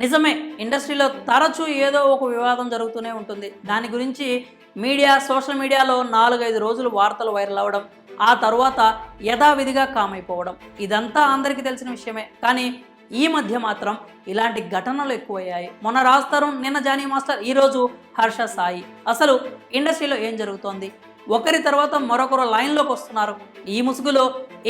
నిజమే ఇండస్ట్రీలో తరచూ ఏదో ఒక వివాదం జరుగుతూనే ఉంటుంది. దాని గురించి మీడియా సోషల్ మీడియాలో నాలుగైదు రోజులు వార్తలు వైరల్ అవ్వడం ఆ తర్వాత యథావిధిగా కామైపోవడం ఇదంతా అందరికీ తెలిసిన విషయమే. కానీ ఈ మధ్య మాత్రం ఇలాంటి ఘటనలు ఎక్కువయ్యాయి. మొన్న రాజ్ తరుణ్ నిన్న జానీ మాస్టర్ ఈరోజు హర్ష సాయి. అసలు ఇండస్ట్రీలో ఏం జరుగుతోంది? ఒకరి తర్వాత మరొకరు లైన్లోకి వస్తున్నారు. ఈ ముసుగులో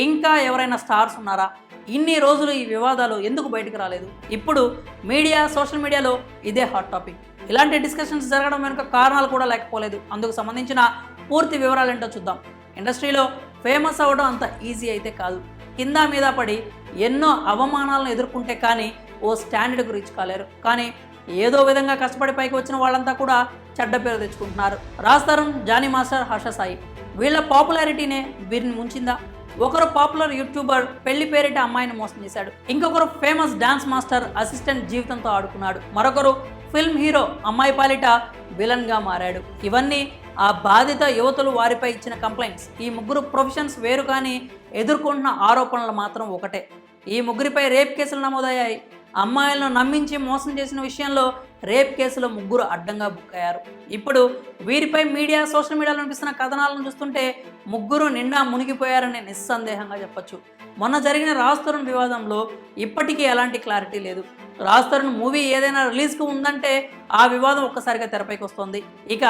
ఇంకా ఎవరైనా స్టార్స్ ఉన్నారా? ఇన్ని రోజులు ఈ వివాదాలు ఎందుకు బయటకు రాలేదు? ఇప్పుడు మీడియా సోషల్ మీడియాలో ఇదే హాట్ టాపిక్. ఇలాంటి డిస్కషన్స్ జరగడం వెనుక కారణాలు కూడా లేకపోలేదు. అందుకు సంబంధించిన పూర్తి వివరాలు ఏంటో చూద్దాం. ఇండస్ట్రీలో ఫేమస్ అవ్వడం అంత ఈజీ అయితే కాదు. కింద మీద పడి ఎన్నో అవమానాలను ఎదుర్కొంటే కానీ ఓ స్టాండర్డ్కి రీచ్ కాలేరు. కానీ ఏదో విధంగా కష్టపడి పైకి వచ్చిన వాళ్ళంతా కూడా చెడ్డ పేరు తెచ్చుకుంటున్నారు. రాజ్ జానీ మాస్టర్ హర్షసాయి. వీళ్ళ పాపులారిటీనే వీరిని ముంచిందా? ఒకరు పాపులర్ యూట్యూబర్ పెళ్ళి పేరిట అమ్మాయిని మోసం చేశాడు. ఇంకొకరు ఫేమస్ డాన్స్ మాస్టర్ అసిస్టెంట్ జీవితంతో ఆడుకున్నాడు. మరొకరు ఫిల్మ్ హీరో అమ్మాయి పాలిట విలన్గా మారాడు. ఇవన్నీ ఆ బాధిత యువతులు వారిపై ఇచ్చిన కంప్లైంట్స్. ఈ ముగ్గురు ప్రొఫెషన్స్ వేరు కానీ ఎదుర్కొంటున్న ఆరోపణలు మాత్రం ఒకటే. ఈ ముగ్గురిపై రేప్ కేసులు నమోదయ్యాయి. అమ్మాయిలను నమ్మించి మోసం చేసిన విషయంలో రేప్ కేసులో ముగ్గురు అడ్డంగా బుక్ అయ్యారు. ఇప్పుడు వీరిపై మీడియా సోషల్ మీడియాలో అనిపిస్తున్న కథనాలను చూస్తుంటే ముగ్గురు నిండా మునిగిపోయారని నిస్సందేహంగా చెప్పొచ్చు. మొన్న జరిగిన రాజ్ తరుణ్ వివాదంలో ఇప్పటికీ ఎలాంటి క్లారిటీ లేదు. రాజ్ తరుణ్ మూవీ ఏదైనా రిలీజ్కి ఉందంటే ఆ వివాదం ఒక్కసారిగా తెరపైకి వస్తుంది. ఇక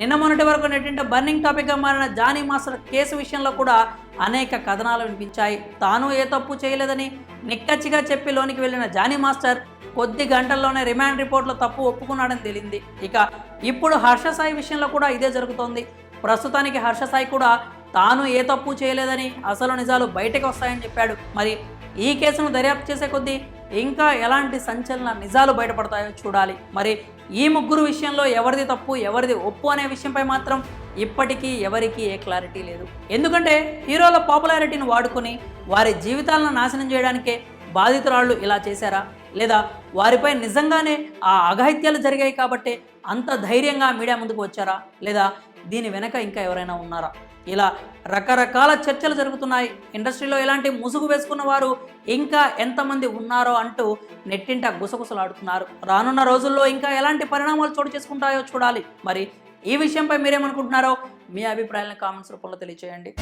నిన్న మొన్నటి వరకు నెట్టింట బర్నింగ్ టాపిక్గా మారిన జానీ మాస్టర్ కేసు విషయంలో కూడా అనేక కథనాలు వినిపించాయి. తాను ఏ తప్పు చేయలేదని నిక్కచ్చిగా చెప్పి లోనికి వెళ్ళిన జానీ మాస్టర్ కొద్ది గంటల్లోనే రిమాండ్ రిపోర్ట్లో తప్పు ఒప్పుకున్నాడని తేలింది. ఇక ఇప్పుడు హర్ష సాయి విషయంలో కూడా ఇదే జరుగుతోంది. ప్రస్తుతానికి హర్ష సాయి కూడా తాను ఏ తప్పు చేయలేదని అసలు నిజాలు బయటకు వస్తాయని చెప్పాడు. మరి ఈ కేసును దర్యాప్తు చేసే కొద్దీ ఇంకా ఎలాంటి సంచలన నిజాలు బయటపడతాయో చూడాలి. మరి ఈ ముగ్గురు విషయంలో ఎవరిది తప్పు ఎవరిది ఒప్పు అనే విషయంపై మాత్రం ఇప్పటికీ ఎవరికీ ఏ క్లారిటీ లేదు. ఎందుకంటే హీరోల పాపులారిటీని వాడుకొని వారి జీవితాలను నాశనం చేయడానికే బాధితురాళ్ళు ఇలా చేశారా? లేదా వారిపై నిజంగానే ఆ అఘాయిత్యాలు జరిగాయి కాబట్టే అంత ధైర్యంగా మీడియా ముందుకు వచ్చారా? లేదా దీని వెనక ఇంకా ఎవరైనా ఉన్నారా? ఇలా రకరకాల చర్చలు జరుగుతున్నాయి. ఇండస్ట్రీలో ఇలాంటి ముసుగు వేసుకున్న వారు ఇంకా ఎంతమంది ఉన్నారో అంటూ నెట్టింట గుసగుసలాడుతున్నారు. రానున్న రోజుల్లో ఇంకా ఎలాంటి పరిణామాలు చోటు చేసుకుంటాయో చూడాలి. మరి ఈ విషయంపై మీరేమనుకుంటున్నారో మీ అభిప్రాయాలను కామెంట్స్ రూపంలో తెలియచేయండి.